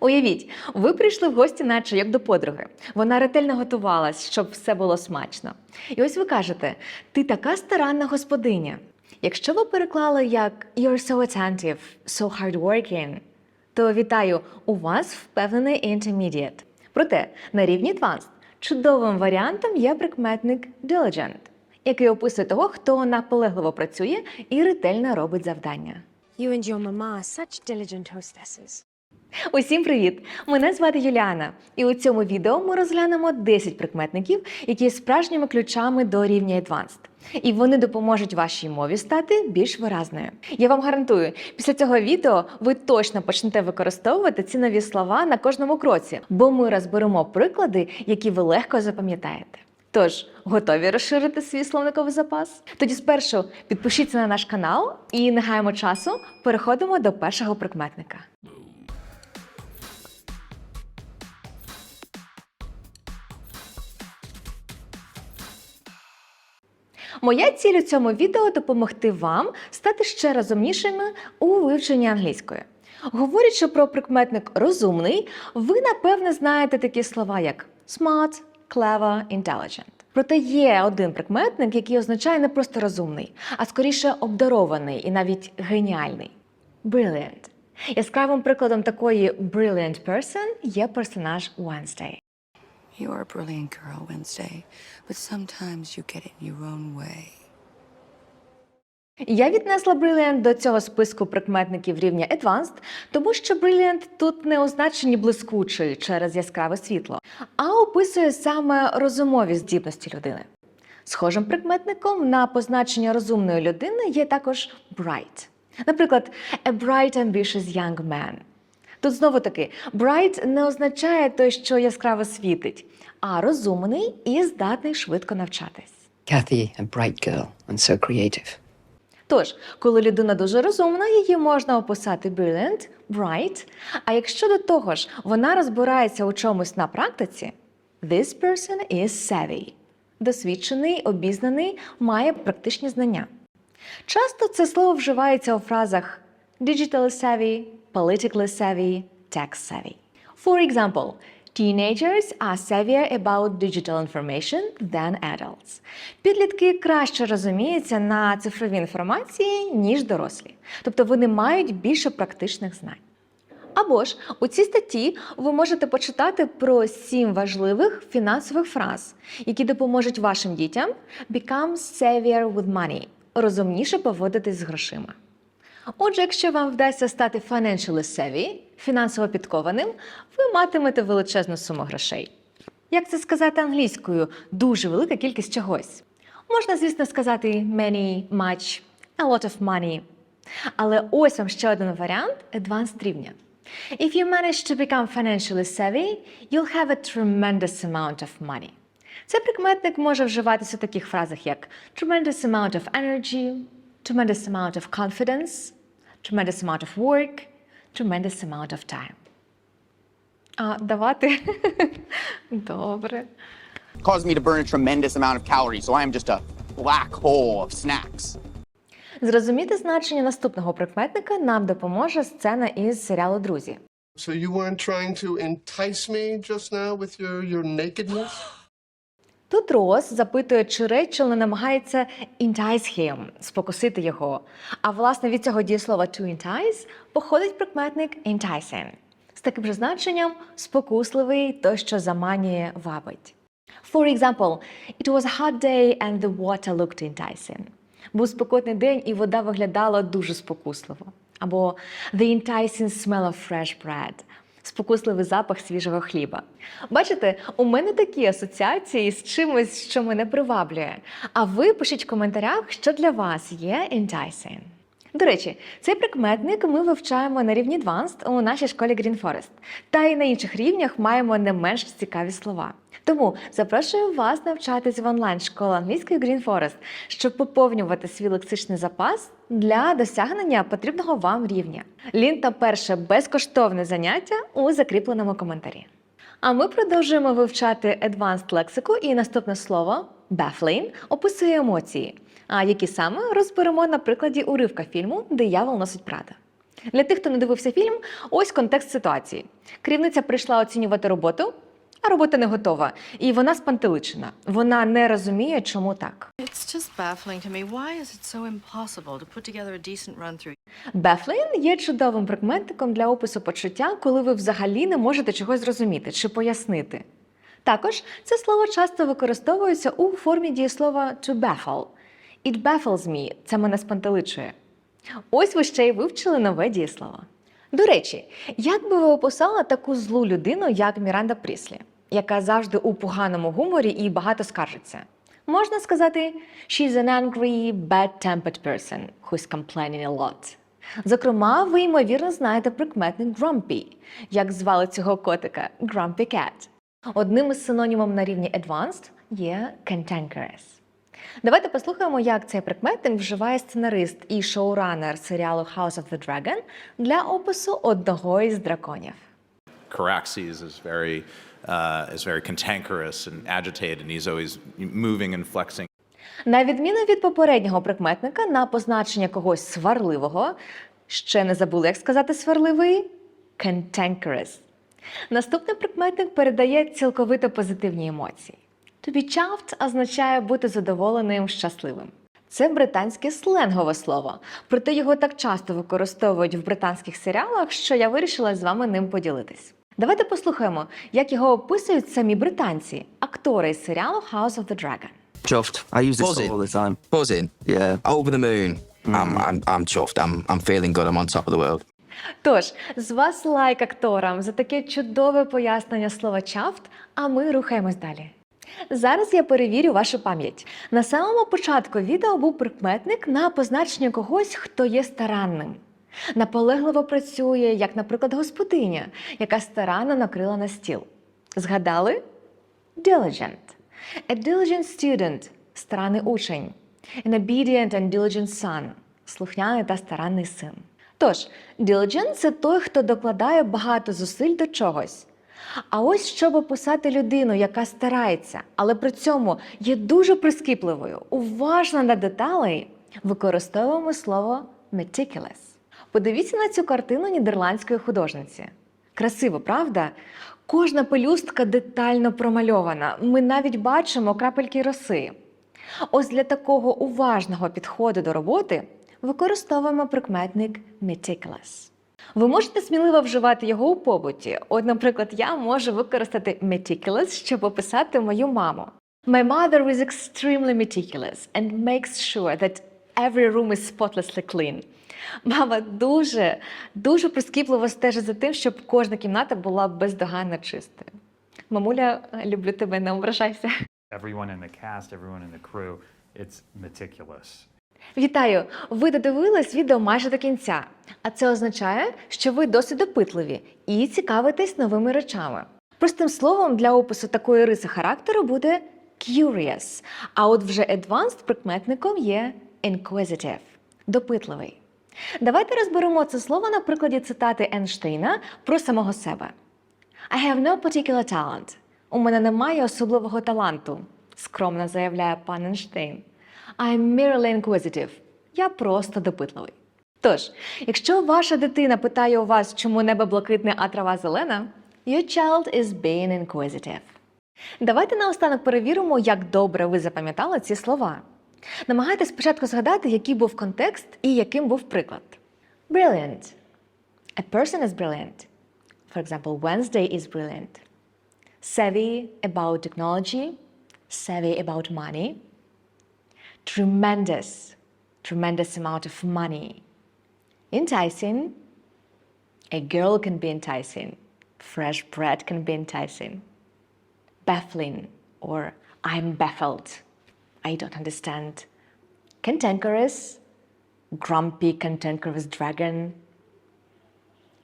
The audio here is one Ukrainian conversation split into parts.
Уявіть, ви прийшли в гості на чайок до подруги. Вона ретельно готувалась, щоб все було смачно. І ось ви кажете: ти така старанна господиня. Якщо ви переклали як You're so attentive, so hardworking, то вітаю, у вас впевнений intermediate. Проте на рівні advanced чудовим варіантом є прикметник diligent, який описує того, хто наполегливо працює і ретельно робить завдання. You and your mama are such diligent hostesses. Усім привіт! Мене звати Юліана, і у цьому відео ми розглянемо 10 прикметників, які є справжніми ключами до рівня Advanced. І вони допоможуть вашій мові стати більш виразною. Я вам гарантую, після цього відео ви точно почнете використовувати ці нові слова на кожному кроці, бо ми розберемо приклади, які ви легко запам'ятаєте. Тож, готові розширити свій словниковий запас? Тоді спершу підпишіться на наш канал і не гаємо часу. Переходимо до першого прикметника. Моя ціль у цьому відео допомогти вам стати ще розумнішими у вивченні англійської. Говорячи про прикметник розумний, ви напевне знаєте такі слова, як smart, clever, intelligent. Проте є один прикметник, який означає не просто розумний, а скоріше обдарований і навіть геніальний brilliant. Яскравим прикладом такої brilliant person є персонаж Wednesday. You are a brilliant girl, Wednesday, but sometimes you get in your own way. Я віднесла Brilliant до цього списку прикметників рівня Advanced, тому що Brilliant тут не означені блискучий через яскраве світло, а описує саме розумові здібності людини. Схожим прикметником на позначення розумної людини є також bright. Наприклад, a bright ambitious young man. Тут знову таки bright не означає той, що яскраво світить, а розумний і здатний швидко навчатись. Kathy, a bright girl and so creative. Тож, коли людина дуже розумна, її можна описати brilliant, bright. А якщо до того ж вона розбирається у чомусь на практиці, this person is savvy. Досвідчений, обізнаний, має практичні знання. Часто це слово вживається у фразах digital savvy, politically savvy, tech savvy. For example, teenagers are savvier about digital information than adults. Підлітки краще розуміються на цифровій інформації, ніж дорослі. Тобто вони мають більше практичних знань. Або ж у цій статті ви можете почитати про сім важливих фінансових фраз, які допоможуть вашим дітям become savvier with money, розумніше поводитись з грошима. Отже, якщо вам вдасться стати financially savvy, фінансово підкованим, ви матимете величезну суму грошей. Як це сказати англійською? Дуже велика кількість чогось. Можна, звісно, сказати many, much, a lot of money. Але ось вам ще один варіант advanced рівня. If you manage to become financially savvy, you'll have a tremendous amount of money. Цей прикметник може вживатися у таких фразах, як tremendous amount of energy, tremendous amount of confidence, tremendous amount of work, tremendous amount of time. А давати? Добре. caused me to burn a tremendous amount of calories, so I am just a black hole of snacks. Зрозуміти значення наступного прикметника нам допоможе сцена із серіалу Друзі. So you weren't trying to entice me just now with your, your nakedness? Тут Рос запитує, чи Рейчел намагається entice him, спокусити його. А власне від цього дієслова to entice походить прикметник enticing з таким же значенням спокусливий, той, що заманює, вабить. For example, it was a hot day and the water looked enticing. Був спекотний день, і вода виглядала дуже спокусливо. Або the enticing smell of fresh bread спокусливий запах свіжого хліба. Бачите, у мене такі асоціації з чимось, що мене приваблює. А ви пишіть в коментарях, що для вас є enticing. До речі, цей прикметник ми вивчаємо на рівні Advanced у нашій школі Green Forest. Та й на інших рівнях маємо не менш цікаві слова. Тому запрошую вас навчатись в онлайн-школі англійської Green Forest, щоб поповнювати свій лексичний запас для досягнення потрібного вам рівня. Лінк на перше безкоштовне заняття у закріпленому коментарі. А ми продовжуємо вивчати advanced лексику, і наступне слово baffling описує емоції, а які саме розберемо на прикладі уривка фільму Диявол носить Прада. Для тих, хто не дивився фільм, ось контекст ситуації. Керівниця прийшла оцінювати роботу, а робота не готова. І вона спантеличена. Вона не розуміє, чому так. Baffling є чудовим прикметником для опису почуття, коли ви взагалі не можете чогось зрозуміти чи пояснити. Також це слово часто використовується у формі дієслова to baffle. It baffles me – це мене спантеличує. Ось ви ще й вивчили нове дієслово. До речі, як би ви описали таку злу людину, як Міранда Пріслі, яка завжди у поганому гуморі і багато скаржиться? Можна сказати, she's an angry, bad-tempered person who's complaining a lot. Зокрема, ви, ймовірно, знаєте прикметник grumpy, як звали цього котика Grumpy Cat. Одним із синонімом на рівні advanced є cantankerous. Давайте послухаємо, як цей прикметник вживає сценарист і шоуранер серіалу House of the Dragon для опису одного із драконів. Caraxes is very, uh, is very cantankerous and agitated, and he's always moving and flexing. На відміну від попереднього прикметника на позначення когось сварливого, ще не забули, як сказати сварливий cantankerous. Наступний прикметник передає цілковито позитивні емоції. To be chuffed означає бути задоволеним, щасливим. Це британське сленгове слово, проте його так часто використовують в британських серіалах, що я вирішила з вами ним поділитись. Давайте послухаємо, як його описують самі британці, актори із серіалу House of the Dragon. Chuffed. I use this Buzzing. all the time. Buzzing. Yeah. Over the moon. I'm, I'm, I'm chuffed. I'm, I'm feeling good. I'm on top of the world. Тож, з вас лайк акторам за таке чудове пояснення слова чафт, а ми рухаємось далі. Зараз я перевірю вашу пам'ять. На самому початку відео був прикметник на позначення когось, хто є старанним. Наполегливо працює, як, наприклад, господиня, яка старанно накрила на стіл. Згадали? Diligent. A diligent student – старанний учень. An obedient and diligent son – слухняний та старанний син. Тож, diligent – це той, хто докладає багато зусиль до чогось. А ось щоб описати людину, яка старається, але при цьому є дуже прискіпливою, уважна до деталей, використовуємо слово meticulous. Подивіться на цю картину нідерландської художниці. Красиво, правда? Кожна пелюстка детально промальована. Ми навіть бачимо крапельки роси. Ось для такого уважного підходу до роботи використовуємо прикметник meticulous. Ви можете сміливо вживати його у побуті. От, наприклад, я можу використати meticulous, щоб описати мою маму. My mother is extremely meticulous and makes sure that every room is spotlessly clean. Мама дуже, дуже прискіпливо стежить за тим, щоб кожна кімната була бездоганно чистою. Мамуля, люблю тебе, не ображайся. everyone in the cast, everyone in the crew, it's meticulous. Вітаю! Ви додивились відео майже до кінця. А це означає, що ви досить допитливі і цікавитесь новими речами. Простим словом, для опису такої риси характеру буде curious, а от вже advanced прикметником є inquisitive – допитливий. Давайте розберемо це слово на прикладі цитати Ейнштейна про самого себе. I have no particular talent. У мене немає особливого таланту, скромно заявляє пан Ейнштейн. I'm merely inquisitive. Я просто допитливий. Тож, якщо ваша дитина питає у вас, чому небо блакитне, а трава зелена, your child is being inquisitive. Давайте наостанок перевіримо, як добре ви запам'ятали ці слова. Намагайтесь спочатку згадати, який був контекст і яким був приклад. Brilliant. A person is brilliant. For example, Wednesday is brilliant. Savvy about technology, savvy about money. Tremendous, tremendous amount of money. Enticing. A girl can be enticing. Fresh bread can be enticing. Baffling or I'm baffled. I don't understand. Cantankerous. Grumpy, cantankerous dragon.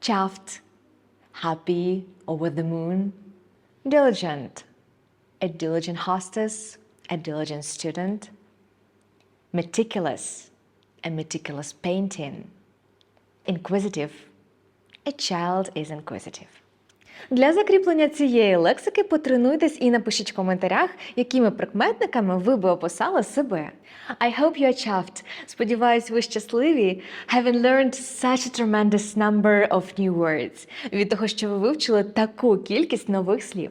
Chuffed. Happy, over the moon. Diligent. A diligent hostess. A diligent student. Meticulous. A meticulous painting. Inquisitive. A child is inquisitive. Для закріплення цієї лексики потренуйтесь і напишіть в коментарях, якими прикметниками ви би описали себе. I hope you are chuffed. Сподіваюсь, ви щасливі. Having learned such a tremendous number of new words. Від того, що ви вивчили таку кількість нових слів.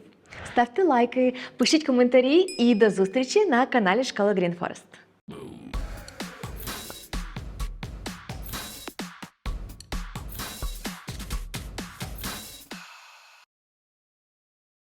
Ставте лайки, пишіть коментарі і до зустрічі на каналі Школа Green Forest.